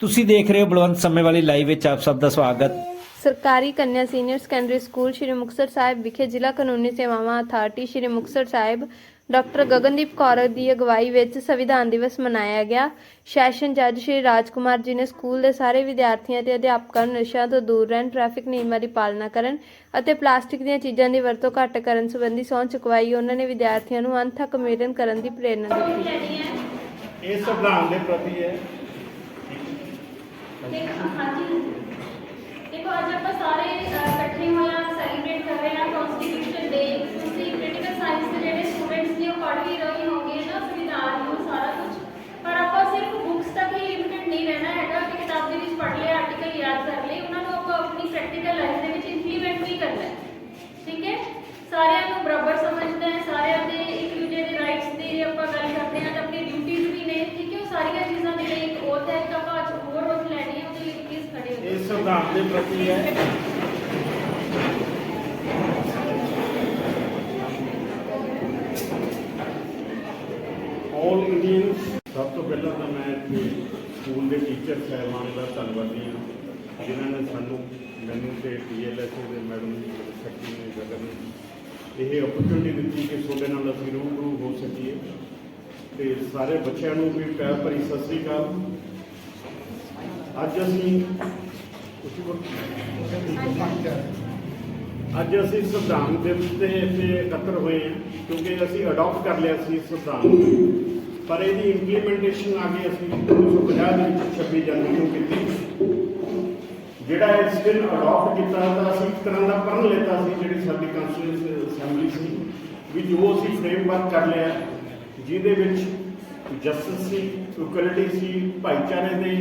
ਤੁਸੀਂ ਦੇਖ ਰਹੇ ਹੋ ਬਲਵੰਤ ਸਮੇਂ ਵਾਲੀ ਲਾਈਵ ਵਿੱਚ ਆਪ ਸਭ ਦਾ ਸਵਾਗਤ। ਸਰਕਾਰੀ ਕੰਨਿਆ senior secondary school Shri Muktsar Sahib ਵਿਖੇ ਜ਼ਿਲ੍ਹਾ ਕਾਨੂੰਨੀ ਸੇਵਾਵਾਂ ਅਥਾਰਟੀ ਸ਼੍ਰੀ ਮੁਕਤਸਰ ਸਾਹਿਬ ਡਾਕਟਰ ਗਗਨਦੀਪ ਕੌਰ ਦੀ ਅਗਵਾਈ ਵਿੱਚ ਸੰਵਿਧਾਨ ਦਿਵਸ ਮਨਾਇਆ ਗਿਆ। ਸੈਸ਼ਨ ਜੱਜ ਸ਼੍ਰੀ ਰਾਜਕੁਮਾਰ ਜੀ ਨੇ ਸਕੂਲ ਦੇ ਸਾਰੇ ਵਿਦਿਆਰਥੀਆਂ ਤੇ ਅਧਿਆਪਕਾਂ ਨੂੰ ਨਸ਼ਿਆਂ ਤੋਂ ਦੂਰ ਰਹਿਣ ਟ੍ਰੈਫਿਕ ਨਿਯਮਾਂ ਦੀ ਪਾਲਣਾ ਕਰਨ ਅਤੇ ਪਲਾਸਟਿਕ ਦੀਆਂ ਚੀਜ਼ਾਂ ਦੀ ਵਰਤੋਂ ਘੱਟ ਕਰਨ ਸੰਬੰਧੀ ਸਹੁੰ ਚੁਕਵਾਈ ਉਹਨਾਂ ਨੇ ਵਿਦਿਆਰਥੀਆਂ ਨੂੰ ਅੰਤ ਤੱਕ ਮਿਹਨਤ ਕਰਨ ਦੀ ਪ੍ਰੇਰਣਾ ਦਿੱਤੀ। ਇਹ ਸੰਵਿਧਾਨ ਦੇ ਪ੍ਰਤੀ ਹੈ ਦੇਖੋ, ਹਾਂਜੀ। ਦੇਖੋ, ਅੱਜ ਆਪਾਂ ਸਾਰੇ ਇਕੱਠੇ ਹੋਏ ਆ ਸੈਲੀਬ੍ਰੇਟ ਕਰ ਰਹੇ ਆ ਕਨਸਟੀਟਿਊਸ਼ਨ ਡੇ ਤੁਸੀਂ ਕ੍ਰਿਟੀਕਲ ਸਾਇੰਸ ਦੇ ਜਿਹੜੇ ਸਟੂਡੈਂਟਸ ਨੇ, ਉਹ ਪੜ੍ਹ ਵੀ ਰਹੇ ਹੋਗੇ ਨਾ ਸੰਵਿਧਾਨ ਨੂੰ ਸਾਰਾ ਕੁਝ ਪਰ ਆਪਾਂ ਸਿਰਫ ਬੁੱਕਸ ਤੱਕ ਹੀ ਲਿਮਿਟਡ ਨਹੀਂ ਰਹਿਣਾ ਹੈਗਾ ਕਿ ਕਿਤਾਬ ਦੇ ਵਿੱਚ ਪੜ੍ਹ ਲਿਆ ਆਰਟੀਕਲ ਯਾਦ ਕਰ ਲਏ ਉਹਨਾਂ ਨੂੰ ਆਪਾਂ ਆਪਣੀ ਪ੍ਰੈਕਟੀਕਲ ਲਾਈਫ ਦੇ ਵਿੱਚ ਇੰਪਲੀਮੈਂਟ ਵੀ ਕਰਨਾ ਹੈ ਠੀਕ ਹੈ ਸਾਰਿਆਂ ਨੂੰ ਬਰਾਬਰ ਸਮਝਦਾ ਹੈ ਸਾਰਿਆਂ ਦੇ ਇੱਕ ਦੂਜੇ ਦੇ ਰਾਈਟਸ ਦੀ ਆਪਾਂ ਗੱਲ ਕਰਦੇ ਹਾਂ ਤਾਂ ਆਪਣੀ ਡਿਊਟੀਜ਼ ਵੀ ਨੇ ਠੀਕ ਹੈ ਉਹ ਸਾਰੀਆਂ ਚੀਜ਼ਾਂ ਦੇ ਲਈ ਇੱਕ ਓਥ ਹੈ ਇੱਕ ਆਪਾਂ ਅੱਜ ਹੋਰ ਓਥ ਲੈਣੀ ਹੈ ਉਹਦੇ ਲਈ ਪਲੀਜ਼ ਖੜੇ ਹੋ ਇਹ ਸੰਵਿਧਾਨ ਦੇ ਪ੍ਰਤੀ ਹੈ। ਆਲ ਇੰਡੀਅਨਸ ਸਭ ਤੋਂ ਪਹਿਲਾਂ ਤਾਂ ਮੈਂ ਇੱਥੇ ਸਕੂਲ ਦੇ ਟੀਚਰ ਸਾਹਿਬਾਨ ਦਾ ਧੰਨਵਾਦੀ ਹਾਂ, ਜਿਨ੍ਹਾਂ ਨੇ ਸਾਨੂੰ ਮੈਨੂੰ ਤੇ ਟੀਐਲਐਸ ਦੇ ਮੈਡਮ ਸੈਕਟਰੀ ਨੇ, ਗਗਨ ਇਹ ਓਪਰਚੁਨਿਟੀ ਦਿੱਤੀ ਕਿ ਤੁਹਾਡੇ ਨਾਲ ਅਸੀਂ ਰੂਬਰੂ ਹੋ ਸਕੀਏ। ਤੇ ਸਾਰੇ ਬੱਚਿਆਂ ਨੂੰ ਵੀ ਪਿਆਰ ਭਰੀ ਸਤਿ ਸ੍ਰੀ ਅਕਾਲ। ਅੱਜ ਅਸੀਂ ਅੱਜ ਅਸੀਂ ਸੰਵਿਧਾਨ ਦਿਵਸ ਤੇ ਇੱਥੇ ਇਕੱਤਰ ਹੋਏ ਹਾਂ, ਕਿਉਂਕਿ ਅਸੀਂ ਅਡਾਪਟ ਕਰ ਲਿਆ ਸੀ ਸੰਵਿਧਾਨ ਨੂੰ। ਪਰ ਇਹਦੀ ਇੰਪਲੀਮੈਂਟੇਸ਼ਨ ਆ ਕੇ ਅਸੀਂ 1950 ਦੇ ਵਿੱਚ 26 ਜਨਵਰੀ ਨੂੰ ਕੀਤੀ ਜਿਹੜਾ ਇਹ ਸਟਿਲ ਅਡਾਪਟ ਕੀਤਾ ਤਾਂ ਅਸੀਂ ਇੱਕ ਤਰ੍ਹਾਂ ਦਾ ਪੜ੍ਹ ਲੈਤਾ ਸੀ, ਜਿਹੜੀ ਸਾਡੀ ਕਾਂਸਟੀਟਿਊਸ਼ਨ ਅਸੈਂਬਲੀ ਸੀ, ਵੀ ਜੋ ਅਸੀਂ ਫਰੇਮਵਰਕ ਕਰ ਲਿਆ, ਜਿਹਦੇ ਵਿੱਚ ਜਸਟਿਸ ਸੀ ਇਕੁਐਲਿਟੀ ਸੀ, ਭਾਈਚਾਰੇ ਦੇ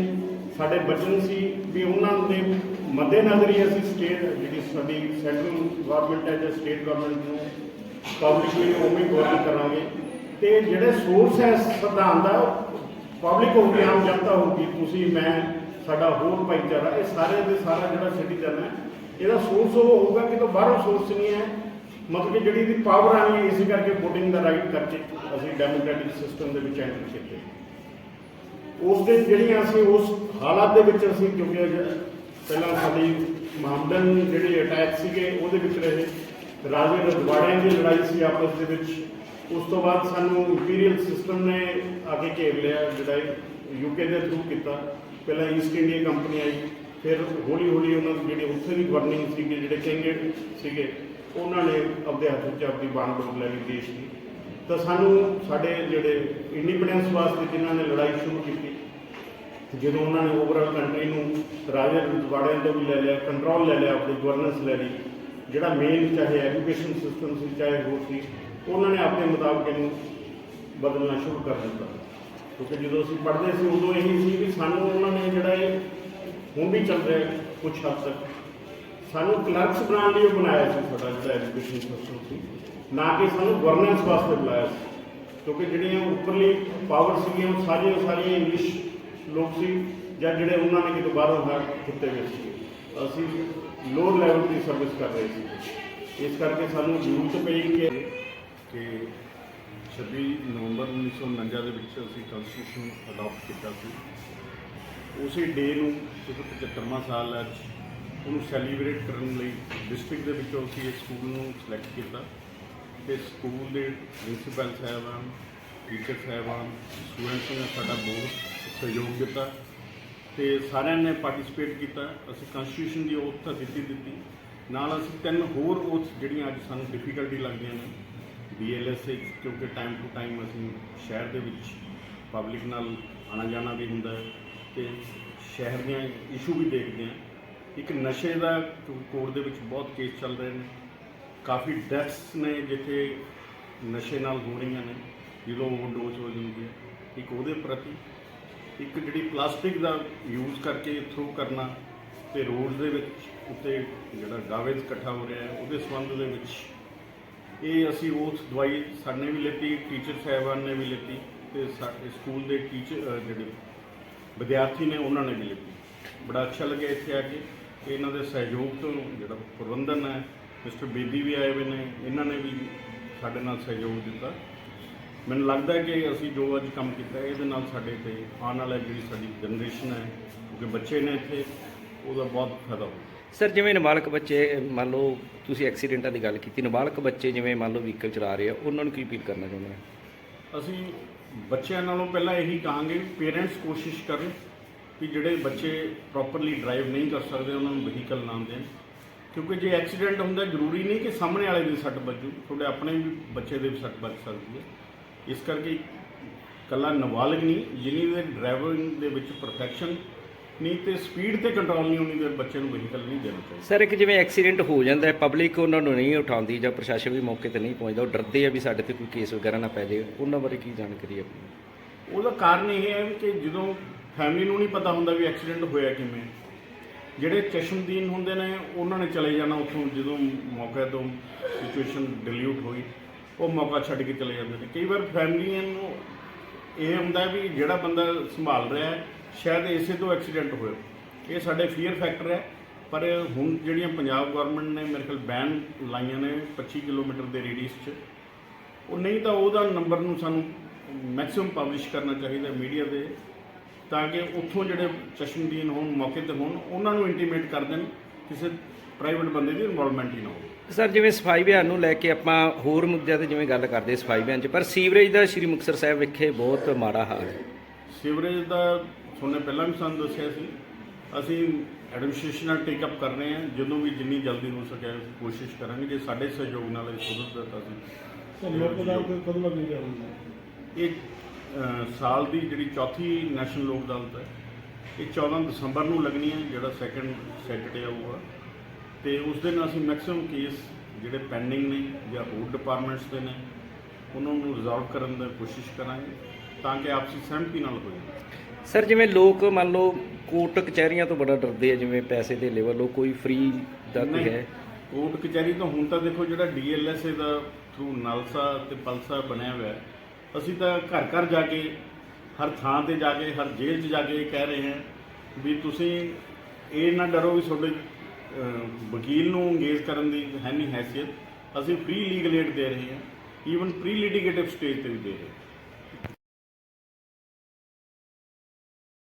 ਸਾਡੇ ਬਚਨ ਸੀ ਵੀ ਉਹਨਾਂ ਦੇ ਮੱਦੇਨਜ਼ਰ ਹੀ ਅਸੀਂ ਸਟੇਟ ਜਿਹੜੀ ਸਾਡੀ ਸੈਂਟਰਲ ਗਵਰਨਮੈਂਟ ਹੈ ਜਾਂ ਸਟੇਟ ਗਵਰਨਮੈਂਟ ਨੂੰ ਪਬਲਿਕਲੀ ਉਵੇਂ ਗਵਰਨ ਕਰਾਂਗੇ। ਤੇ ਜਿਹੜੇ ਸੋਰਸ ਹੈ ਸੰਵਿਧਾਨ ਦਾ ਪਬਲਿਕ ਹੋਊਗੀ ਆਮ ਜਨਤਾ ਹੋਊਗੀ ਤੁਸੀਂ, ਮੈਂ, ਸਾਡਾ ਹੋਰ ਭਾਈਚਾਰਾ, ਇਹ ਸਾਰੇ ਦੇ ਸਾਰਾ ਜਿਹੜਾ ਸਿਟੀਜ਼ਨ ਹੈ, ਇਹਦਾ ਸੋਰਸ ਉਹ ਹੋਊਗਾ ਕਿ ਤੋਂ ਬਾਹਰੋਂ ਸੋਰਸ ਨਹੀਂ ਹੈ। ਮਤਲਬ ਕਿ ਜਿਹੜੀ ਦੀ ਪਾਵਰ ਆਣੀ ਹੈ, ਇਸੇ ਕਰਕੇ VOTING ਦਾ ਰਾਈਟ ਕਰਕੇ ਅਸੀਂ ਡੈਮੋਕ੍ਰੈਟਿਕ ਸਿਸਟਮ ਦੇ ਵਿੱਚ ਐਂਟਰ ਕੀਤੇ। ਉਸ ਦੇ ਜਿਹੜੀਆਂ ਅਸੀਂ ਉਸ ਹਾਲਾਤ ਦੇ ਵਿੱਚ ਅਸੀਂ ਕਿਉਂਕਿ ਪਹਿਲਾਂ ਸਾਡੀ ਮਾਮਦਨ ਜਿਹੜੇ ਅਟੈਕ ਸੀਗੇ, ਉਹਦੇ ਵਿੱਚ ਰਹੇ। ਰਾਜੇ ਰਜਵਾੜਿਆਂ ਦੀ ਲੜਾਈ ਸੀ ਆਪਸ ਦੇ ਵਿੱਚ। ਉਸ ਤੋਂ ਬਾਅਦ ਸਾਨੂੰ ਇੰਪੀਰੀਅਲ ਸਿਸਟਮ ਨੇ ਆ ਕੇ ਘੇਰ ਲਿਆ ਜਿਹੜਾ ਯੂਕੇ ਦੇ ਥਰੂ ਕੀਤਾ। ਪਹਿਲਾਂ ਈਸਟ ਇੰਡੀਆ ਕੰਪਨੀ ਆਈ। ਫਿਰ ਹੌਲੀ ਹੌਲੀ ਉਹਨਾਂ ਦੀ ਜਿਹੜੀ ਉੱਥੇ ਵੀ ਗਵਰਨਿੰਗ ਸੀਗੇ, ਜਿਹੜੇ ਕਿੰਗ ਸੀਗੇ, ਉਹਨਾਂ ਨੇ ਆਪਦੇ ਹੱਥ ਵਿੱਚ ਆਪਦੀ ਬਾਣਬੂਰ ਲੈ ਲਈ ਦੇਸ਼ ਦੀ। ਤਾਂ ਸਾਨੂੰ ਸਾਡੇ ਜਿਹੜੇ ਇੰਡੀਪੈਂਡੈਂਸ ਵਾਸਤੇ ਜਿਨ੍ਹਾਂ ਨੇ ਲੜਾਈ ਸ਼ੁਰੂ ਕੀਤੀ ਜਦੋਂ ਉਹਨਾਂ ਨੇ ਓਵਰਆਲ ਕੰਟਰੀ ਨੂੰ ਰਾਜੇ ਰਜਵਾੜਿਆਂ ਤੋਂ ਵੀ ਲੈ ਲਿਆ ਕੰਟਰੋਲ ਲੈ ਲਿਆ, ਆਪਣੀ ਗਵਰਨੈਂਸ ਲੈ ਲਈ, ਜਿਹੜਾ ਮੇਨ ਚਾਹੇ ਐਜੂਕੇਸ਼ਨ ਸਿਸਟਮ ਸੀ, ਚਾਹੇ ਹੋਰ ਸੀ, ਉਹਨਾਂ ਨੇ ਆਪਣੇ ਮੁਤਾਬਕ ਇਹਨੂੰ ਬਦਲਣਾ ਸ਼ੁਰੂ ਕਰ ਦਿੱਤਾ। ਕਿਉਂਕਿ ਜਦੋਂ ਅਸੀਂ ਪੜ੍ਹਦੇ ਸੀ, ਉਦੋਂ ਇਹੀ ਸੀ ਵੀ ਸਾਨੂੰ ਉਹਨਾਂ ਨੇ ਜਿਹੜਾ ਇਹ ਹੁਣ ਵੀ ਚੱਲ ਰਿਹਾ ਕੁਝ ਹੱਦ ਤੱਕ। ਸਾਨੂੰ ਕਲਰਕਸ ਬਣਾਉਣ ਲਈ ਉਹ ਬਣਾਇਆ ਸੀ ਸਾਡਾ ਜਿਹੜਾ ਐਜੂਕੇਸ਼ਨ ਸਿਸਟਮ ਸੀ। ਨਾ ਕਿ ਸਾਨੂੰ ਗਵਰਨੈਂਸ ਵਾਸਤੇ ਬੁਲਾਇਆ ਸੀ। ਕਿਉਂਕਿ ਜਿਹੜੀਆਂ ਉੱਪਰਲੀ ਪਾਵਰ ਸੀਗੀਆਂ, ਉਹ ਸਾਰੀਆਂ ਸਾਰੀਆਂ ਇੰਗਲਿਸ਼ ਲੋਕ ਸੀ ਜਾਂ ਜਿਹੜੇ ਉਹਨਾਂ ਨੇ ਕਿਤੇ ਬਾਹਰੋਂ ਹਰ ਕਿਤੇ ਵਿੱਚ ਸੀ। ਅਸੀਂ ਲੋਅਰ ਲੈਵਲ ਦੀ ਸਰਵਿਸ ਕਰ ਰਹੇ ਸੀ। ਇਸ ਕਰਕੇ ਸਾਨੂੰ ਜ਼ਰੂਰਤ ਪਈ ਕਿ ਕਿ 26 ਨਵੰਬਰ 1949 ਦੇ ਵਿੱਚ ਅਸੀਂ ਕਨਸਟੀਟਿਊਸ਼ਨ ਅਡਾਪਟ ਕੀਤਾ ਸੀ। ਉਸੇ ਡੇ ਨੂੰ ਕਿਉਂਕਿ 75ਵਾਂ ਸਾਲ ਅੱਜ ਉਹਨੂੰ ਸੈਲੀਬ੍ਰੇਟ ਕਰਨ ਲਈ ਡਿਸਟ੍ਰਿਕਟ ਦੇ ਵਿੱਚੋਂ ਅਸੀਂ ਇਸ ਸਕੂਲ ਨੂੰ ਸਿਲੈਕਟ ਕੀਤਾ। ਤੇ ਸਕੂਲ ਦੇ ਪ੍ਰਿੰਸੀਪਲ ਸਾਹਿਬਾਨ ਟੀਚਰ ਸਾਹਿਬਾਨ ਸਟੂਡੈਂਟਸ ਨੇ ਸਾਡਾ ਬਹੁਤ ਸਹਿਯੋਗ ਦਿੱਤਾ ਤੇ ਸਾਰਿਆਂ ਨੇ ਪਾਰਟਿਸਿਪੇਟ ਕੀਤਾ। ਅਸੀਂ ਕਨਸਟੀਟਿਊਸ਼ਨ ਦੀ ਓਥ ਤਾਂ ਦਿੱਤੀ ਦਿੱਤੀ। ਨਾਲ ਅਸੀਂ ਤਿੰਨ ਹੋਰ ਓਥ ਜਿਹੜੀਆਂ ਅੱਜ ਸਾਨੂੰ ਡਿਫਿਕਲਟੀ ਲੱਗਦੀਆਂ ਨੇ। ਬੀਐਲਐਸ ਕਿਉਂਕਿ ਟਾਈਮ ਟੂ ਟਾਈਮ ਅਸੀਂ ਸ਼ਹਿਰ ਦੇ ਵਿੱਚ ਪਬਲਿਕ ਨਾਲ ਆਣਾ ਜਾਣਾ ਵੀ ਹੁੰਦਾ ਹੈ। ਤੇ ਸ਼ਹਿਰ ਦੀਆਂ ਇਸ਼ੂ ਵੀ ਦੇਖਦੇ ਹਾਂ। ਇੱਕ ਨਸ਼ੇ ਦਾ ਕੋਰਟ ਦੇ ਵਿੱਚ ਬਹੁਤ ਕੇਸ ਚੱਲ ਰਹੇ ਨੇ। ਕਾਫੀ ਡੈਥਸ ਨੇ ਜਿੱਥੇ ਨਸ਼ੇ ਨਾਲ ਹੋ ਰਹੀਆਂ ਨੇ, ਜਦੋਂ ਓਵਰਡੋਜ਼ ਹੋ ਜਾਂਦੀ ਹੈ। ਇੱਕ ਉਹਦੇ ਪ੍ਰਤੀ ਇੱਕ ਜਿਹੜੀ ਪਲਾਸਟਿਕ ਦਾ ਯੂਜ਼ ਕਰਕੇ ਥਰੂ ਕਰਨਾ ਤੇ ਰੋਡ ਦੇ ਵਿੱਚ ਉੱਤੇ ਜਿਹੜਾ ਗਾਵੇਜ ਇਕੱਠਾ ਹੋ ਰਿਹਾ ਹੈ, ਉਹਦੇ ਸੰਬੰਧ ਦੇ ਵਿੱਚ ਇਹ ਅਸੀਂ ਉਸ ਦਵਾਈ ਸਾਡੇ ਵੀ ਲਿੱਤੀ ਟੀਚਰ ਸਾਹਿਬਾਨ ਨੇ ਵੀ ਲਿੱਤੀ ਤੇ ਸਾਡੇ ਸਕੂਲ ਦੇ ਟੀਚਰ ਜਿਹੜੇ ਵਿਦਿਆਰਥੀ ਨੇ ਉਹਨਾਂ ਨੇ ਵੀ ਲਿੱਤੀ। ਬੜਾ ਅੱਛਾ ਲੱਗਿਆ ਇੱਥੇ ਆ ਕੇ। ਇਹਨਾਂ ਦੇ ਸਹਿਯੋਗ ਤੋਂ ਜਿਹੜਾ ਪ੍ਰਬੰਧਨ ਹੈ ਮਿਸਟਰ ਬੇਦੀ ਵੀ ਆਏ ਹੋਏ ਨੇ ਇਹਨਾਂ ਨੇ ਵੀ ਸਾਡੇ ਨਾਲ ਸਹਿਯੋਗ ਦਿੱਤਾ। ਮੈਨੂੰ ਲੱਗਦਾ ਹੈ ਕਿ ਅਸੀਂ ਜੋ ਅੱਜ ਕੰਮ ਕੀਤਾ ਹੈ, ਇਹਦੇ ਨਾਲ ਸਾਡੇ ਤੇ ਆਉਣ ਵਾਲਾ ਜਿਹੜੀ ਸਾਡੀ ਜਨਰੇਸ਼ਨ ਹੈ ਕਿਉਂਕਿ ਬੱਚੇ ਨੇ ਇੱਥੇ ਉਹਦਾ ਬਹੁਤ ਫਾਇਦਾ ਹੋਊ ਸਰ ਜਿਵੇਂ ਨਾਬਾਲਗ ਬੱਚੇ ਮੰਨ ਲਓ ਤੁਸੀਂ ਐਕਸੀਡੈਂਟਾਂ ਦੀ ਗੱਲ ਕੀਤੀ ਨਾਬਾਲਗ ਬੱਚੇ ਜਿਵੇਂ ਮੰਨ ਲਓ ਵਹੀਕਲ ਚਲਾ ਰਹੇ ਆ ਉਹਨਾਂ ਨੂੰ ਕੀ ਅਪੀਲ ਕਰਨਾ ਚਾਹੁੰਦੇ ਆ ਅਸੀਂ ਬੱਚਿਆਂ ਨਾਲੋਂ ਪਹਿਲਾਂ ਇਹੀ ਕਹਾਂਗੇ ਪੇਰੈਂਟਸ ਕੋਸ਼ਿਸ਼ ਕਰਨ ਕਿ ਜਿਹੜੇ ਬੱਚੇ ਪ੍ਰੋਪਰਲੀ ਡਰਾਈਵ ਨਹੀਂ ਕਰ ਸਕਦੇ ਉਹਨਾਂ ਨੂੰ ਵਹੀਕਲ ਨਾ ਦੇਣ। ਕਿਉਂਕਿ ਜੇ ਐਕਸੀਡੈਂਟ ਹੁੰਦਾ ਜ਼ਰੂਰੀ ਨਹੀਂ ਕਿ ਸਾਹਮਣੇ ਵਾਲੇ ਦੀ ਸੱਟ ਵੱਜੂ। ਤੁਹਾਡੇ ਆਪਣੇ ਵੀ ਬੱਚੇ ਦੇ ਵੀ ਸੱਟ ਵੱਜ ਸਕਦੀ ਹੈ। ਇਸ ਕਰਕੇ ਕੱਲਾ ਨਾਬਾਲਗ ਨਹੀਂ ਜਿੰਨੀ ਦੇਰ ਡਰਾਈਵਿੰਗ ਦੇ ਵਿੱਚ ਪਰਫੈਕਸ਼ਨ ਨਹੀਂ ਤੇ ਸਪੀਡ ਤੇ ਕੰਟਰੋਲ ਨਹੀਂ ਉਨੀ ਦੇਰ ਬੱਚੇ ਨੂੰ ਵਹੀਕਲ ਨਹੀਂ ਦੇਣਾ ਚਾਹੀਦਾ। ਸਰ ਇੱਕ ਜਿਵੇਂ ਐਕਸੀਡੈਂਟ ਹੋ ਜਾਂਦਾ ਹੈ ਪਬਲਿਕ ਉਹਨਾਂ ਨੂੰ ਨਹੀਂ ਉਠਾਉਂਦੀ ਜਾਂ ਪ੍ਰਸ਼ਾਸਨ ਵੀ ਮੌਕੇ ਤੇ ਨਹੀਂ ਪਹੁੰਚਦਾ ਉਹ ਡਰਦੇ ਆ ਵੀ ਸਾਡੇ ਤੇ ਕੋਈ ਕੇਸ ਵਗੈਰਾ ਨਾ ਪੈ ਜਾਏ। ਉਹਨਾਂ ਬਾਰੇ ਕੀ ਜਾਣਕਾਰੀ ਹੈ ਆਪਣੀ? ਉਹਦਾ ਕਾਰਨ ਇਹ ਹੈ ਕਿ ਜਦੋਂ ਫੈਮਿਲੀ ਨੂੰ ਨਹੀਂ ਪਤਾ ਹੁੰਦਾ ਵੀ ਐਕਸੀਡੈਂਟ ਹੋਇਆ ਕਿਵੇਂ। ਜਿਹੜੇ ਚਸ਼ਮਦੀਨ ਹੁੰਦੇ ਨੇ, ਉਹਨਾਂ ਨੇ ਚਲੇ ਜਾਣਾ ਉੱਥੋਂ ਜਦੋਂ ਮੌਕੇ ਤੋਂ ਸਿਚੁਏਸ਼ਨ ਡਿਲੀਟ ਹੋਈ, ਉਹ ਮੌਕਾ ਛੱਡ ਕੇ ਚਲੇ ਜਾਂਦੇ ਨੇ। ਕਈ ਵਾਰ ਫੈਮਲੀਆਂ ਨੂੰ ਇਹ ਹੁੰਦਾ ਵੀ ਜਿਹੜਾ ਬੰਦਾ ਸੰਭਾਲ ਰਿਹਾ ਹੈ, ਸ਼ਾਇਦ ਇਸੇ ਤੋਂ ਐਕਸੀਡੈਂਟ ਹੋਇਆ। ਇਹ ਸਾਡੇ ਫੀਅਰ ਫੈਕਟਰ ਹੈ, ਪਰ ਹੁਣ ਜਿਹੜੀਆਂ ਪੰਜਾਬ ਗਵਰਨਮੈਂਟ ਨੇ ਮੇਰੇ ਖਿਆਲ ਬੈਨ ਲਾਈਆਂ ਨੇ 25 ਕਿਲੋਮੀਟਰ ਦੇ ਰੇਡੀਅਸ 'ਚ, ਉਹ ਨਹੀਂ ਤਾਂ ਉਹਦਾ ਨੰਬਰ ਨੂੰ ਸਾਨੂੰ ਮੈਕਸਿਮਮ ਪਬਲਿਸ਼ ਕਰਨਾ ਚਾਹੀਦਾ ਮੀਡੀਆ ਦੇ। ਤਾਂ ਕਿ ਉੱਥੋਂ ਜਿਹੜੇ ਚਸ਼ਮਦੀਨ ਹੋਣ ਮੌਕੇ ਤੇ ਹੋਣ ਉਹਨਾਂ ਨੂੰ ਇੰਟੀਮੇਟ ਕਰ ਦੇਣ ਕਿਸੇ ਪ੍ਰਾਈਵੇਟ ਬੰਦੇ ਦੀ ਇਨਵੋਲਵਮੈਂਟ ਹੀ ਨਾ ਹੋਵੇ। ਸਰ ਜਿਵੇਂ ਸਫ਼ਾਈ ਅਭਿਆਨ ਨੂੰ ਲੈ ਕੇ ਆਪਾਂ ਹੋਰ ਮੁੱਦਿਆਂ ਤੇ ਜਿਵੇਂ ਗੱਲ ਕਰਦੇ ਸਫ਼ਾਈ ਅਭਿਆਨ 'ਚ ਪਰ ਸੀਵਰੇਜ ਦਾ ਸ਼੍ਰੀ ਮੁਕਤਸਰ ਸਾਹਿਬ ਵਿਖੇ ਬਹੁਤ ਮਾੜਾ ਹਾਲ ਹੈ। ਸੀਵਰੇਜ ਦਾ ਤੁਹਾਨੂੰ ਪਹਿਲਾਂ ਵੀ ਸਾਨੂੰ ਦੱਸਿਆ ਸੀ। ਅਸੀਂ ਐਡਮਿਨਿਸਟ੍ਰੇਸ਼ਨ ਨਾਲ ਟੇਕ ਅਪ ਕਰ ਰਹੇ ਹਾਂ। ਜਦੋਂ ਵੀ ਜਿੰਨੀ ਜਲਦੀ ਹੋ ਸਕੇ ਅਸੀਂ ਕੋਸ਼ਿਸ਼ ਕਰਾਂਗੇ। ਜੇ ਸਾਡੇ ਸਹਿਯੋਗ ਨਾਲ ਇਹ ਸੁਧਰ ਤਾਂ ਅਸੀਂ ਲੋਕ ਅਦਾਲਤ ਕਦੋਂ ਲੱਗਣੀ ਚਾਹੀਦੀ ਇਹ ਸਾਲ ਦੀ ਜਿਹੜੀ ਚੌਥੀ ਨੈਸ਼ਨਲ ਲੋਕ ਅਦਾਲਤ ਹੈ ਇਹ 14 ਦਸੰਬਰ ਨੂੰ ਲੱਗਣੀ ਹੈ ਜਿਹੜਾ ਸੈਕੰਡ ਸੈਟਰਡੇ ਆਊਗਾ ਤੇ ਉਸ ਦਿਨ ਅਸੀਂ ਮੈਕਸਿਮਮ ਕੇਸ ਜਿਹੜੇ ਪੈਂਡਿੰਗ ਨੇ ਜਾਂ ਹੋਰ ਡਿਪਾਰਟਮੈਂਟਸ ਦੇ ਨੇ ਉਹਨਾਂ ਨੂੰ ਰਿਜ਼ੋਲਵ ਕਰਨ ਦੀ ਕੋਸ਼ਿਸ਼ ਕਰਾਂਗੇ ਤਾਂ ਕਿ ਆਪਸੀ ਸਹਿਮਤੀ ਨਾਲ ਹੋ ਜਾਵੇ ਸਰ ਜਿਵੇਂ ਲੋਕ ਮੰਨ ਲਓ ਕੋਰਟ ਕਚਹਿਰੀਆਂ ਤੋਂ ਬੜਾ ਡਰਦੇ ਆ ਜਿਵੇਂ ਪੈਸੇ ਦੇ ਲੈਵਲ ਉਹ ਕੋਈ ਫ੍ਰੀ ਦਾ ਕੋਈ ਹੈ। ਕੋਰਟ ਕਚਹਿਰੀ ਤਾਂ ਹੁਣ ਤਾਂ ਦੇਖੋ ਜਿਹੜਾ ਡੀਐਲਐਸਏ ਦਾ ਥਰੂ ਨਲਸਾ ਤੇ ਪਲਸਾ ਬਣਿਆ ਹੋਇਆ ਹੈ, ਅਸੀਂ ਤਾਂ ਘਰ ਘਰ ਜਾ ਕੇ, ਹਰ ਥਾਂ ਤੇ ਜਾ ਕੇ, ਹਰ ਜੇਲ੍ਹ 'ਚ ਜਾ ਕੇ ਇਹ ਕਹਿ ਰਹੇ ਹਾਂ ਵੀ ਤੁਸੀਂ ਇਹ ਨਾ ਡਰੋ ਵੀ ਤੁਹਾਡੇ ਵਕੀਲ ਨੂੰ ਅੰਗੇਜ ਕਰਨ ਦੀ ਹੈ ਨਹੀਂ ਹੈਸੀਅਤ। ਅਸੀਂ ਫ੍ਰੀ ਲੀਗਲ ਏਡ ਦੇ ਰਹੇ ਹਾਂ ਈਵਨ ਪ੍ਰੀ ਲਿਟੀਗੇਟਿਵ ਸਟੇਜ ਤੇ ਵੀ ਦੇ ਰਹੇ ਹਾਂ।